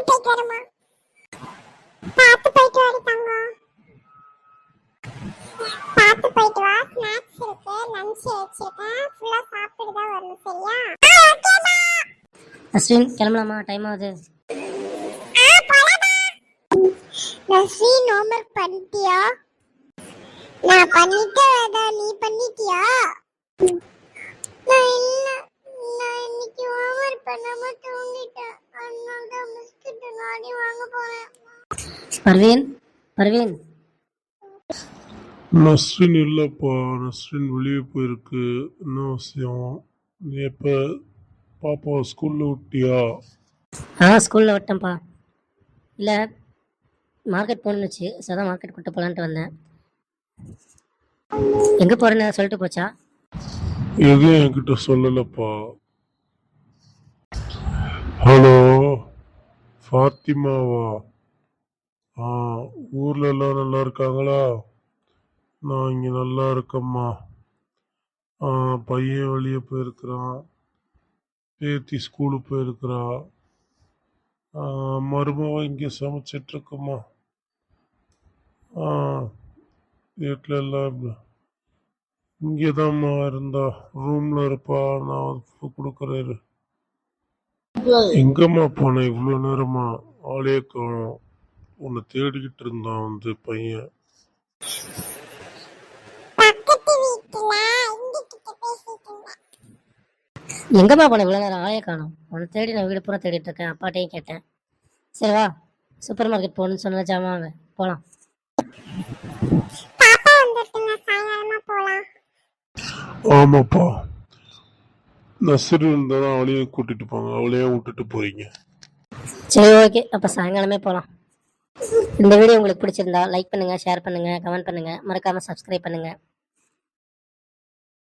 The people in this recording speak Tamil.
ஸ்கூல் போயிட்டு வரமா பார்த்து போயிட்டு வர தங்கம். பார்த்து போயிட்டு வா. ஸ்நாக்ஸ் இருக்கு லஞ்ச் வச்சிருக்கேன். ஃபுல்லா சாப்பிட்டு தான் வரணும் சரியா? அஸ்வின் கிளம்பலாமா? டைம் ஆகுது. நஸ்ரீன் ஹோம்ஒர்க் பண்ணிட்டியா? நான் பண்ணிட்டேன் நீ பண்ணிட்டியா? நான் இல்ல நான் இன்னைக்கு ஹோம்ஒர்க் பர்வீன் பர்வீன். நஸ்ரின் இல்லைப்பா நஸ்ரின் வெளியே போயிருக்கு. என்ன விஷயம்? நீ எப்போ பாப்பா ஸ்கூலில் விட்டியா? ஆ ஸ்கூலில் விட்டேன்ப்பா. இல்லை மார்க்கெட் போகணுச்சு ஸோ அதான் மார்க்கெட் கூட்டு போகலான்ட்டு வந்தேன். எங்கே போகிறேன்னு சொல்லிட்டு போச்சா? எதுவும் என்கிட்ட சொல்லலப்பா. ஹலோ? ஃபாத்திமாவா? ஆ ஊரில் எல்லாம் நல்லா இருக்காங்களா நான் இங்கே நல்லா இருக்கேம்மா ஆ பையன் வெளியே போயிருக்கிறான். பேத்தி ஸ்கூலுக்கு போயிருக்கிறா. ஆ, இங்கே சமைச்சிட்டுருக்கம்மா ஆ வீட்டில் எல்லாம் இங்கே தான்மா இருந்தா. ரூமில் இருப்பா. நான் கொடுக்குறேன் எங்கம்மா போன இவ்வளோ நேரமா? ஆளே காணோம். உன்னை தேடிக்கிட்டு இருந்தான் வந்து பையன். எங்கேம்மா போனேன் இவ்வளோ நேரம்? ஆளே காணும். உன்னை தேடி நான் வீடு பூரா தேடிட்டு இருக்கேன். அப்பாட்டையும் கேட்டேன். சரி வா சூப்பர் மார்க்கெட் போகணுன்னு சொன்ன ஜாமான் வாங்க. போகலாம் ஆமாப்பா. நர்சரி இருந்தால் அவளையும் கூட்டிட்டு போங்க அவளையே விட்டுட்டு போறீங்க. சரி ஓகே அப்போ சாயங்காலமே போகலாம் இந்த வீடியோ உங்களுக்கு பிடிச்சிருந்தா லைக் பண்ணுங்கள் ஷேர் பண்ணுங்கள் கமெண்ட் பண்ணுங்கள் மறக்காமல் சப்ஸ்கிரைப் பண்ணுங்கள்